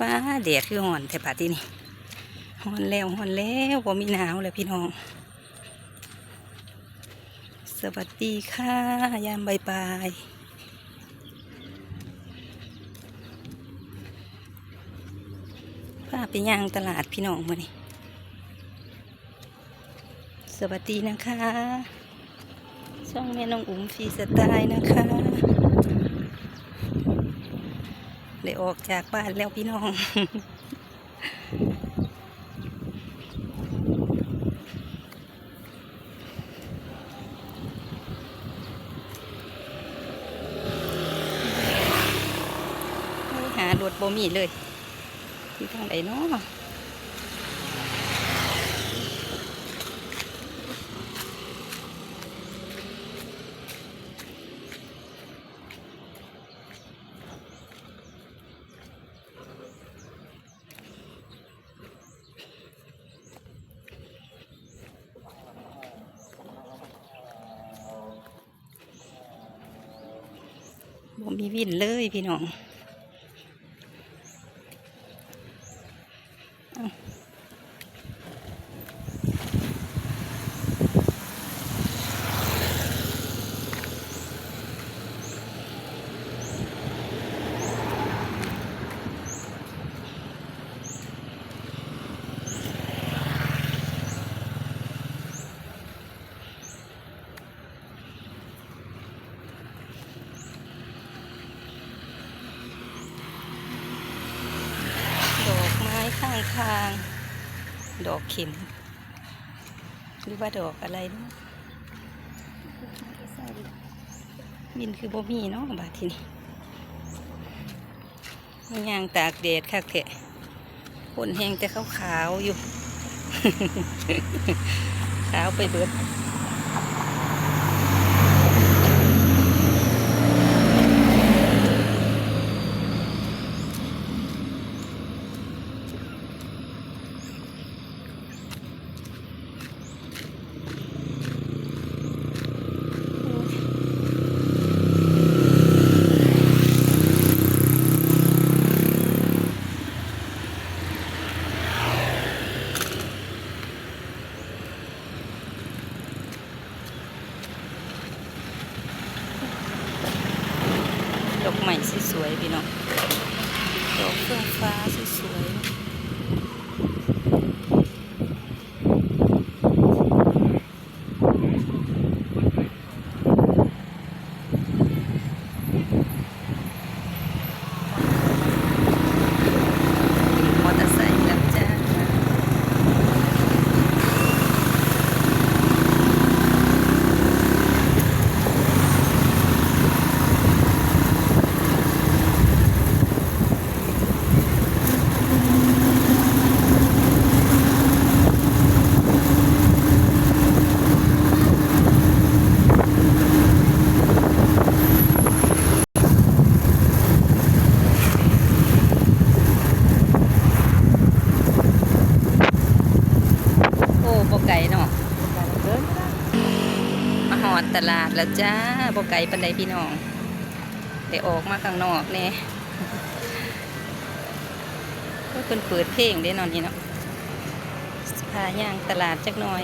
ป้าแดดคือห่อนแต่ป่าที่นี่ห่อนแล้วห่อนแล้วบ่ามีหนาวเลยพี่น้อง สวัสดีค่ะ ยามบ่ายบายพาไปย่างตลาดพี่น้องมานี่สวัสดีนะคะ ช่องแม่น้องอุ๋มฟีสไตล์นะคะ ได้ออกจากบ้านแล้วพี่น้องหารถบ่มีเลยที่ทางไหนเนาะ บ่มีวินเลยพี่น้อง ดอก ไม้ข้างทาง ดอกเข็มหรือว่าดอกอะไรเนาะบินคือบ่มีเนาะบาทีนี้มันยางตากแดดคักแทะคนแห้งแต่ขาวขาวๆอยู่ ขาวไปเบิด ดอกใหม่สวยๆพี่น้องดอกเฟื่องฟ้าสวยๆมอเตอร์ไซค์แล้วจ้า โอ้บไก่เนาะมาหอ ดตลาดแล้วจ้าบไก่ปันไดพี่น้องได้ออกมาข้างนอกแน่ก็เพิ่นเปิดเพลงได้นอนนี่เนาะพาย่างตลาดจักหน่อย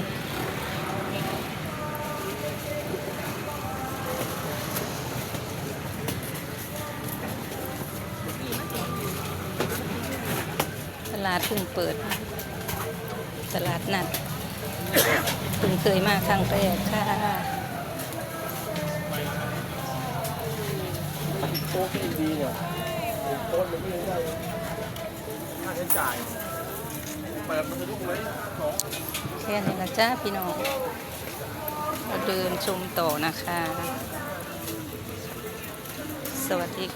ตลาดเพิ่งเปิด ตลาดนัดเพิ่งเคยมาครั้งแรกค่ะ ต๊ะที่ดีเนี่ยโต๊ะมันไม่ได้ค่าใช้จ่ายเปิดมันจะลุกไหมสองแค่นี้นะจ้าพี่น้องเราเดินชมต่อนะคะ สวัสดีค่ะ